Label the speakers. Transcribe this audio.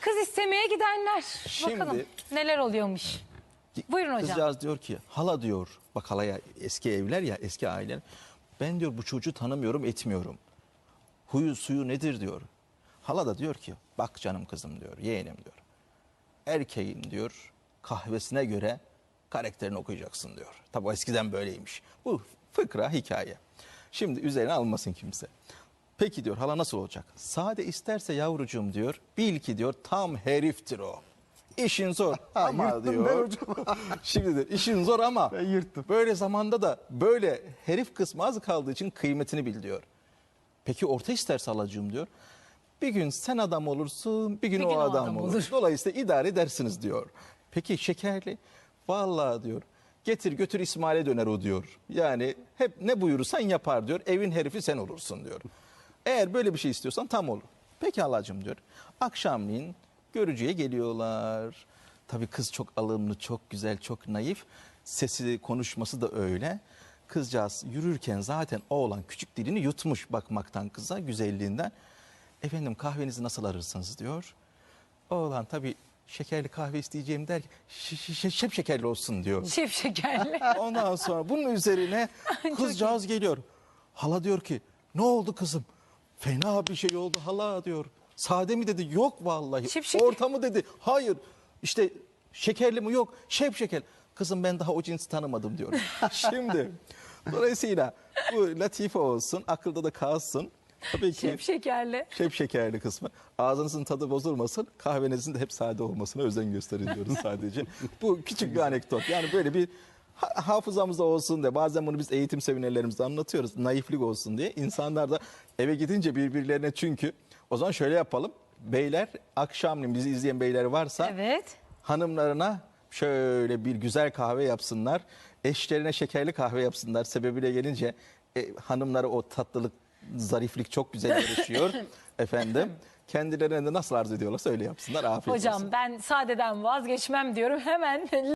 Speaker 1: Kız istemeye gidenler.
Speaker 2: Şimdi-
Speaker 1: Bakalım neler oluyormuş. Buyurun hocam.
Speaker 2: Kızcağız diyor ki hala diyor bak halaya eski evler ya eski aileler. Ben diyor bu çocuğu tanımıyorum etmiyorum. Huyu suyu nedir diyor. Hala da diyor ki bak canım kızım diyor yeğenim diyor. Erkeğin diyor kahvesine göre karakterini okuyacaksın diyor. Tabi eskiden böyleymiş. Bu fıkra hikaye. Şimdi üzerine almasın kimse. Peki diyor hala nasıl olacak? Sade isterse yavrucuğum diyor. Bil ki diyor tam heriftir o. İşin zor ama
Speaker 3: yırttım ben
Speaker 2: diyor.
Speaker 3: hocam.
Speaker 2: Şimdi diyor işin zor ama
Speaker 3: Ben yırttım.
Speaker 2: böyle zamanda da böyle herif kısmı az kaldığı için kıymetini bil diyor. Peki orta isterse alacağım diyor. Bir gün sen adam olursun, bir gün,
Speaker 1: Bir
Speaker 2: o,
Speaker 1: gün o
Speaker 2: adam,
Speaker 1: adam
Speaker 2: olur.
Speaker 1: olur.
Speaker 2: Dolayısıyla idare edersiniz diyor. Peki şekerli? Vallahi diyor. Getir götür İsmail'e döner o diyor. Yani hep ne buyurursan yapar diyor. Evin herifi sen olursun diyor. Eğer böyle bir şey istiyorsan tam olur. Peki halacığım diyor. Akşamleyin görücüye geliyorlar. Tabii kız çok alımlı, çok güzel, çok naif. Sesi, konuşması da öyle. Kızcağız yürürken zaten oğlan küçük dilini yutmuş bakmaktan kıza, güzelliğinden. Efendim kahvenizi nasıl arırsınız diyor. Oğlan tabii şekerli kahve isteyeceğim der. "Ş- ş- ş- Şep şekerli olsun diyor.
Speaker 1: Şef şekerli.
Speaker 2: Ondan sonra bunun üzerine kızcağız geliyor. Hala diyor ki ne oldu kızım? Fena bir şey oldu hala diyor. Sade mi dedi? Yok vallahi.
Speaker 1: Şıp şeker.
Speaker 2: Orta mı dedi? Hayır. İşte şekerli mi? Yok. Şep şeker. Kızım ben daha o cinsi tanımadım diyor. Şimdi dolayısıyla bu latife olsun, akılda da kalsın. Tabii ki
Speaker 1: Şef şekerli.
Speaker 2: şep şekerli kısmı. Ağzınızın tadı bozulmasın. Kahvenizin de hep sade olmasına özen gösterin diyoruz sadece. Bu küçük bir anekdot. Yani böyle bir ha- hafızamızda olsun diye. Bazen bunu biz eğitim seminerlerimizde anlatıyoruz. Naiflik olsun diye. İnsanlar da eve gidince birbirlerine çünkü o zaman şöyle yapalım. Beyler akşamleyin bizi izleyen beyler varsa
Speaker 1: Evet.
Speaker 2: hanımlarına şöyle bir güzel kahve yapsınlar. Eşlerine şekerli kahve yapsınlar. Sebebiyle gelince e, hanımlara o tatlılık, zariflik çok güzel yarışıyor. Efendim kendilerine de nasıl arzu ediyorlarsa öyle yapsınlar. Afiyet olsun.
Speaker 1: Hocam ben sadeden vazgeçmem diyorum. Hemen